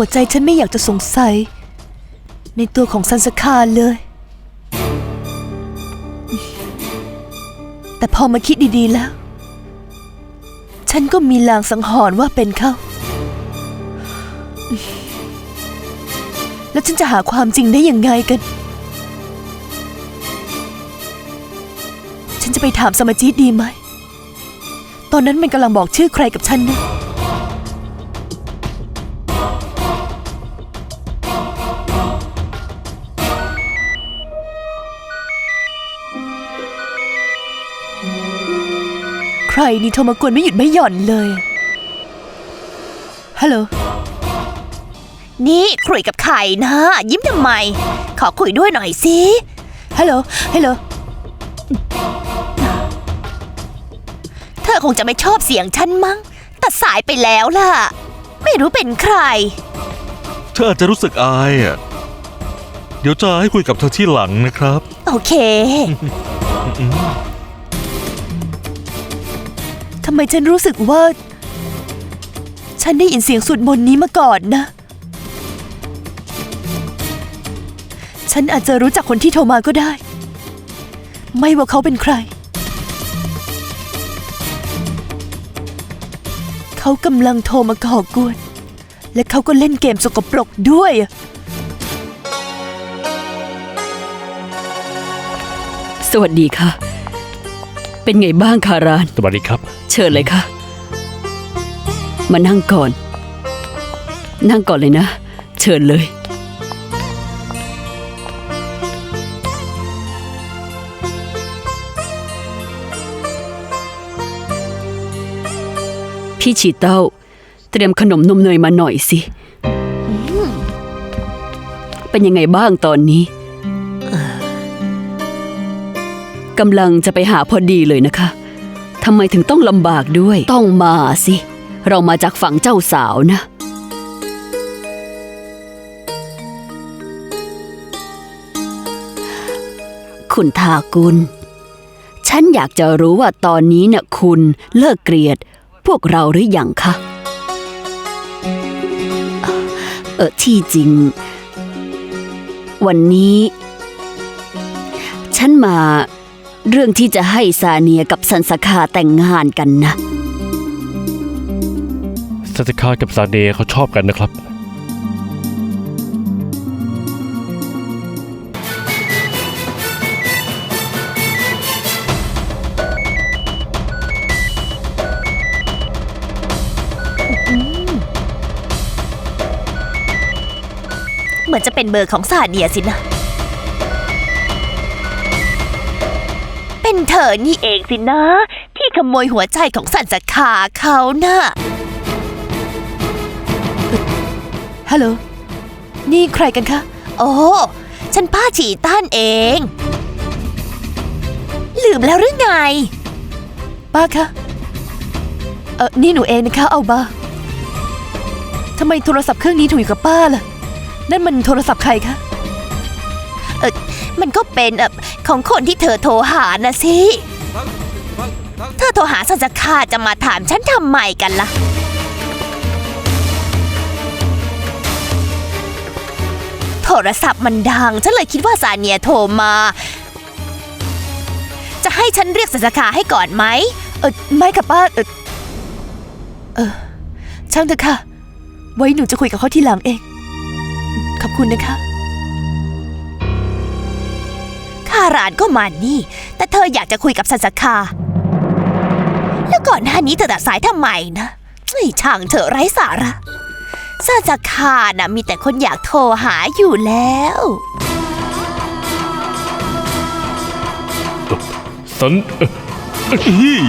หัวใจฉันไม่อยากจะสงสัย ในตัวของซันสคาเลย แต่พอมาคิดดีๆแล้ว ฉันก็มีลางสังหรณ์ว่าเป็นเขาแล้วฉันจะหาความจริงได้ยังไงกัน ฉันจะไปถามสมาจิตดีไหม ตอนนั้นมันกำลังบอกชื่อใครกับฉันนะ รนี่โทรมากวนไม่หยุดไม่หย่อนเลย ฮัลโหล นี่คุยกับใครนะ ยิ้มทำไม ขอคุยด้วยหน่อยสิ ฮัลโหล ฮัลโหล เธอคงจะไม่ชอบเสียงฉันมั้ง ตัดสายไปแล้วล่ะ ไม่รู้เป็นใคร เธออาจจะรู้สึกอายอะ เดี๋ยวจะให้คุยกับเธอที่หลังนะครับ โอเค ทำไมฉันรู้สึกว่า ฉันได้ยินเสียงสวดมนต์นี้มาก่อนนะ ฉันอาจจะรู้จักคนที่โทรมาก็ได้ ไม่ว่าเขาเป็นใคร เขากำลังโทรมาก่อกวน และเขาก็เล่นเกมสกปรกด้วยสวัสดีค่ะ เป็นไงบ้างคาราน สวัสดีครับ เชิญเลยค่ะ มานั่งก่อน นั่งก่อนเลยนะ เชิญเลย พี่ฉีเต้า เตรียมขนมนมเนยมาหน่อยสิ เป็นยังไงบ้างตอนนี้ กำลังจะไปหาพอดีเลยนะคะทำไมถึงต้องลำบากด้วย ต้องมาสิ เรามาจากฝั่งเจ้าสาวนะ คุณทากุล ฉันอยากจะรู้ว่าตอนนี้เนี่ยคุณเลิกเกลียด พวกเราหรืออยังคะ เออที่จริง วันนี้ ฉันมา เรื่องที่จะให้ซาเนียกับสันสคาแต่งงานกันนะ สัตคากับซาเดย์เขาชอบกันนะครับ เหมือนจะเป็นเบอร์ของซาเดียสินะ เป็นเธอนี่เองสินะ ที่ขโมยหัวใจของสันสคาเขาน่ะฮัลโหล นี่ใครกันคะ โอ้ ฉันป้าฉีต้านเอง ลืมแล้วหรือไง ป้าคะ เออนี่หนูเองนะคะ เอาบาทำไมโทรศัพท์เครื่องนี้ถูกอยู่กับป้าล่ะ นั่นมันโทรศัพท์ใครคะ เออมันก็เป็นเออ ของคนที่เธอโทรหานะสิ เธอโทรหาสันสคาจะมาถามฉันทำไมกันล่ะ โทรศัพท์มันดัง ฉันเลยคิดว่าซาเนียโทรมา จะให้ฉันเรียกสันสคาให้ก่อนไหม เออไม่ค่ะป้า เออเออช่างเถอะค่ะ ไว้หนูจะคุยกับเขาทีหลังเอง ขอบคุณนะคะารานก็มานี่ แต่เธออยากจะคุยกับสันสคา แล้วก่อนหน้านี้เธอตัดสายทำไมนะไอ้ช่างเธอไร้สาระสันสคาน่ะมีแต่คนอยากโทรหาอยู่แล้ว สันเอ่อเอ้ย